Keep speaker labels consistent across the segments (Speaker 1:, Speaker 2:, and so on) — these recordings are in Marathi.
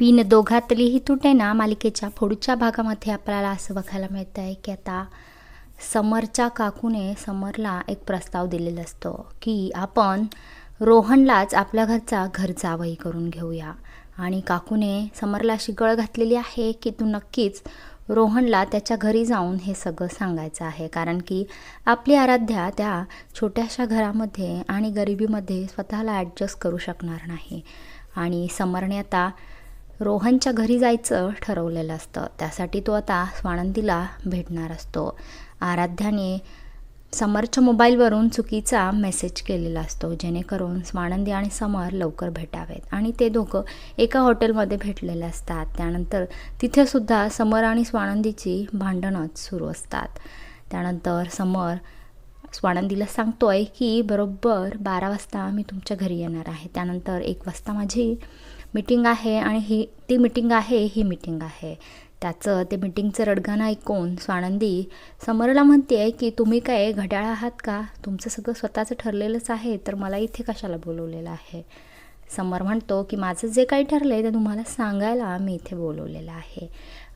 Speaker 1: विण दोघातलीही तुटेना मालिकेच्या पुढच्या भागामध्ये आपल्याला असं बघायला मिळतं आहे की आता समरच्या काकूने समरला एक प्रस्ताव दिलेला असतो की आपण रोहनलाच आपल्या घरचा घर जावई करून घेऊया. आणि काकूने समरला अशी गळ घातलेली आहे की तू नक्कीच रोहनला त्याच्या घरी जाऊन हे सगळं सांगायचं आहे. कारण की आपली आराध्या त्या छोट्याशा घरामध्ये आणि गरिबीमध्ये स्वतःला ॲडजस्ट करू शकणार नाही. आणि समरने आता रोहनच्या घरी जायचं ठरवलेलं असतं. त्यासाठी तो आता स्वानंदीला भेटणार असतो. आराध्याने समरच्या मोबाईलवरून चुकीचा मेसेज केलेला असतो जेणेकरून स्वानंदी आणि समर लवकर भेटावेत. आणि ते दोघं एका हॉटेलमध्ये भेटलेले असतात. त्यानंतर तिथेसुद्धा समर आणि स्वानंदीची भांडणच सुरू असतात. त्यानंतर समर स्वानंदीला सांगतोय की बरोबर बारा वाजता मी तुमच्या घरी येणार आहे. त्यानंतर एक वाजता माझी मीटिंग आहे आणि ही ती मीटिंग आहे ही मीटिंग आहे. त्याचं ते मीटिंगचं रडगाणं ऐकून स्वानंदी समरला म्हणते आहे की तुम्ही काय घड्याळ आहात का? तुमचं सगळं स्वतःचं ठरलेलंच आहे तर मला इथे कशाला बोलवलेलं आहे? समर म्हणतो की माझं जे काही ठरलं आहे ते तुम्हाला सांगायला मी इथे बोलवलेलं आहे.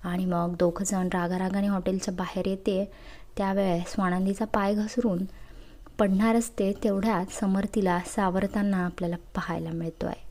Speaker 1: आणि मग दोघंजण रागारागाने हॉटेलच्या बाहेर येते. त्यावेळेस स्वानंदीचा पाय घसरून पडणार असते तेवढ्यात समर तिला सावरताना आपल्याला पाहायला मिळतो आहे